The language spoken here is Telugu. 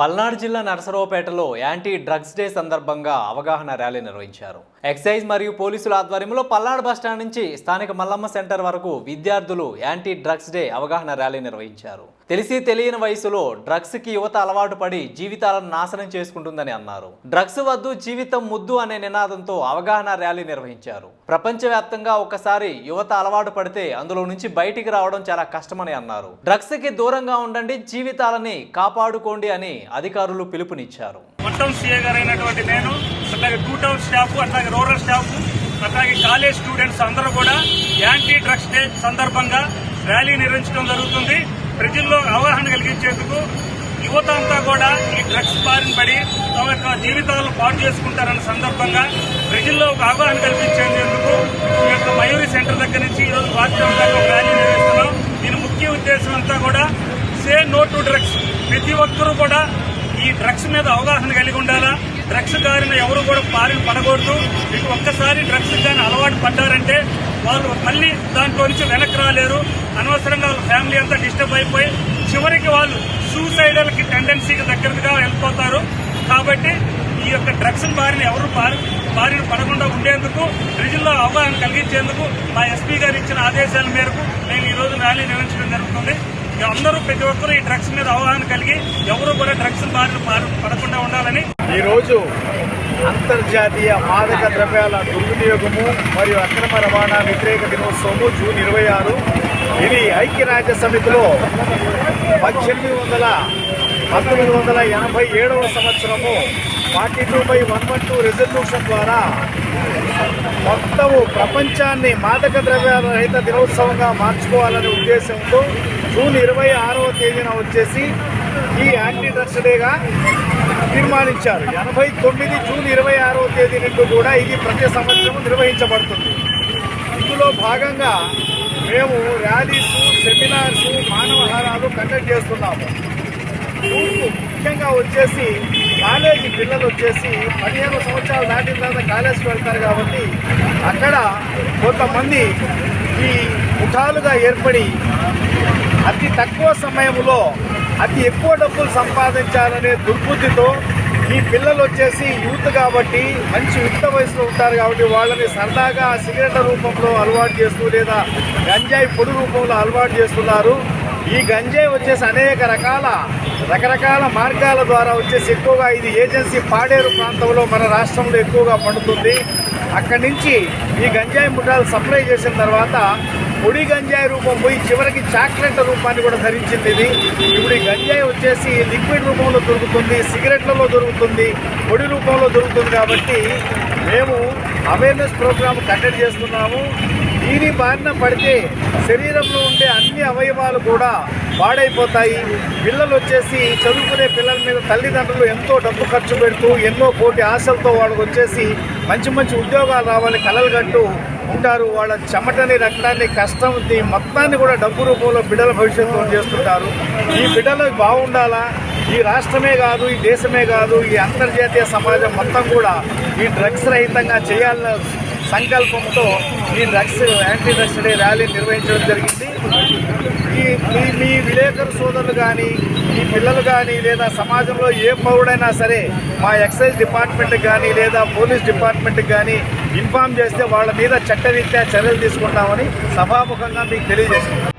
పల్నాడు జిల్లా నరసరావుపేటలో యాంటీ డ్రగ్స్ డే సందర్భంగా అవగాహన ర్యాలీ నిర్వహించారు. ఎక్సైజ్ మరియు పోలీసుల ఆధ్వర్యంలో పల్నాడు బస్టాండ్ నుంచి స్థానిక మల్లమ్మ సెంటర్ వరకు విద్యార్థులు యాంటీ డ్రగ్స్ డే అవగాహన ర్యాలీ నిర్వహించారు. తెలిసి తెలియని వయసులో డ్రగ్స్కి యువత అలవాటు పడి జీవితాలను నాశనం చేసుకుంటుందని అన్నారు. డ్రగ్స్ వద్దు జీవితం ముద్దు అనే నినాదంతో అవగాహన ర్యాలీ నిర్వహించారు. ప్రపంచవ్యాప్తంగా ఒకసారి యువత అలవాటు పడితే అందులో నుంచి బయటికి రావడం చాలా కష్టమని అన్నారు. డ్రగ్స్కి దూరంగా ఉండండి జీవితాలని కాపాడుకోండి అని అధికారులు పిలుపునిచ్చారు. మొత్తం సీఏ నేను అట్లాగే టూ టౌన్ స్టాఫ్ అట్లాగే రూరల్ స్టాఫ్ అట్లాగే కాలేజ్ స్టూడెంట్స్ అందరూ కూడా యాంటీ డ్రగ్స్ డే సందర్భంగా ర్యాలీ నిర్వహించడం జరుగుతుంది. ప్రజల్లో అవగాహన కలిగించేందుకు యువత అంతా కూడా ఈ డ్రగ్స్ బారిన పడి తమ యొక్క జీవితాలను పాటు చేసుకుంటారన్న సందర్భంగా ప్రజల్లో ఒక అవగాహన కల్పించేందుకు ఈ యొక్క మయూరి సెంటర్ దగ్గర నుంచి ఈరోజు పార్టీ దాకా ఒక ర్యాలీ నిర్వహిస్తున్నాం. దీని ముఖ్య ఉద్దేశం అంతా కూడా సే నో టు డ్రగ్స్. ప్రతి ఒక్కరూ కూడా ఈ డ్రగ్స్ మీద అవగాహన కలిగి ఉండాలా? డ్రగ్స్ కారిన ఎవరు కూడా బారిన పడకూడదు. మీకు ఒక్కసారి డ్రగ్స్ కానీ అలవాటు పడ్డారంటే వాళ్ళు మళ్ళీ దాంట్లో నుంచి వెనక్కి రాలేరు. అనవసరంగా వాళ్ళ ఫ్యామిలీ అంతా డిస్టర్బ్ అయిపోయి చివరికి వాళ్ళు సూసైడల్కి టెండెన్సీకి దగ్గరగా వెళ్ళిపోతారు కాబట్టి ఈ యొక్క డ్రగ్స్ బారిన ఎవరు బారిన పడకుండా ఉండేందుకు ప్రజల్లో అవగాహన కలిగించేందుకు మా ఎస్పీ గారు ఇచ్చిన ఆదేశాల మేరకు మేము ఈ రోజు ర్యాలీ నిర్వహించడం జరుగుతుంది. అందరూ ప్రతి ఒక్కరూ ఈ డ్రగ్స్ మీద అవగాహన కలిగి ఎవరు కూడా డ్రగ్స్ బారిన పడకుండా అంతర్జాతీయ మాదక ద్రవ్యాల దుర్వినియోగము మరియు అక్రమ రవాణా వ్యతిరేక దినోత్సవము జూన్ ఇరవై ఆరు. ఇది ఐక్యరాజ్య సమితిలో పద్దెనిమిది వందల పంతొమ్మిది వందల ఎనభై ఏడవ సంవత్సరము forty two by one one two resolution ద్వారా మొత్తము ప్రపంచాన్ని మాదక ద్రవ్యాల రహిత దినోత్సవంగా మార్చుకోవాలనే ఉద్దేశంతో జూన్ ఇరవై ఆరవ తేదీన వచ్చేసి ఈ యాంటీ డ్రగ్స్ డేగా తీర్మానించారు. ఎనభై తొమ్మిది జూన్ ఇరవై ఆరో తేదీ నుండి కూడా ఇది ప్రతి సంవత్సరం నిర్వహించబడుతుంది. ఇందులో భాగంగా మేము ర్యాలీస్ సెమినార్స్ మానవహారాలు కండక్ట్ చేస్తున్నాము. ముఖ్యంగా వచ్చేసి కాలేజీ పిల్లలు వచ్చేసి పదిహేను సంవత్సరాలు దాటిన తర్వాత కాలేజీకి వెళ్తారు కాబట్టి అక్కడ కొంతమంది ఈ ముఠాలుగా ఏర్పడి అతి తక్కువ సమయంలో అతి ఎక్కువ డబ్బులు సంపాదించాలనే దుర్బుద్ధితో ఈ పిల్లలు వచ్చేసి యూత్ కాబట్టి మంచి యుక్త వయసులో ఉంటారు కాబట్టి వాళ్ళని సరదాగా సిగరెట్ల రూపంలో అలవాటు చేస్తూ లేదా గంజాయి పొడి రూపంలో అలవాటు చేస్తున్నారు. ఈ గంజాయి వచ్చేసి అనేక రకాల రకరకాల మార్గాల ద్వారా వచ్చేసి ఎక్కువగా ఇది ఏజెన్సీ పాడేరు ప్రాంతంలో మన రాష్ట్రంలో ఎక్కువగా పండుతుంది. అక్కడి నుంచి ఈ గంజాయి ముఠాలు సప్లై చేసిన తర్వాత పొడి గంజాయి రూపం పోయి చివరికి చాక్లెట్ల రూపాన్ని కూడా ధరించింది ఇది. ఇప్పుడు ఈ గంజాయి వచ్చేసి లిక్విడ్ రూపంలో దొరుకుతుంది సిగరెట్లలో దొరుకుతుంది పొడి రూపంలో దొరుకుతుంది కాబట్టి మేము అవేర్నెస్ ప్రోగ్రామ్ కండక్ట్ చేస్తున్నాము. దీని బారిన పడితే శరీరంలో ఉండే అన్ని అవయవాలు కూడా పాడైపోతాయి. పిల్లలు వచ్చేసి చదువుకునే పిల్లల మీద తల్లిదండ్రులు ఎంతో డబ్బు ఖర్చు పెడుతూ ఎన్నో కోటి ఆశలతో వాళ్ళకు వచ్చేసి మంచి మంచి ఉద్యోగాలు రావాలి కలలు కట్టు ఉంటారు. వాళ్ళ చెమటని రక్తాన్ని కష్టం ఈ మొత్తాన్ని కూడా డబ్బు రూపంలో బిడ్డల భవిష్యత్తులో చేస్తుంటారు. ఈ బిడ్డలు బాగుండాలా? ఈ రాష్ట్రమే కాదు ఈ దేశమే కాదు ఈ అంతర్జాతీయ సమాజం మొత్తం కూడా ఈ డ్రగ్స్ రహితంగా చేయాలన్న సంకల్పంతో ఈ drugs anti drugs day rally నిర్వహించడం జరిగింది. మీ మీ విలేకరు సోదరులు కానీ మీ పిల్లలు కానీ లేదా సమాజంలో ఏ పౌరుడైనా సరే మా ఎక్సైజ్ డిపార్ట్మెంట్కి కానీ లేదా పోలీస్ డిపార్ట్మెంట్కి కానీ ఇన్ఫామ్ చేస్తే వాళ్ళ మీద చట్టరీత్యా చర్యలు తీసుకుంటామని సభాముఖంగా మీకు తెలియజేస్తున్నాం.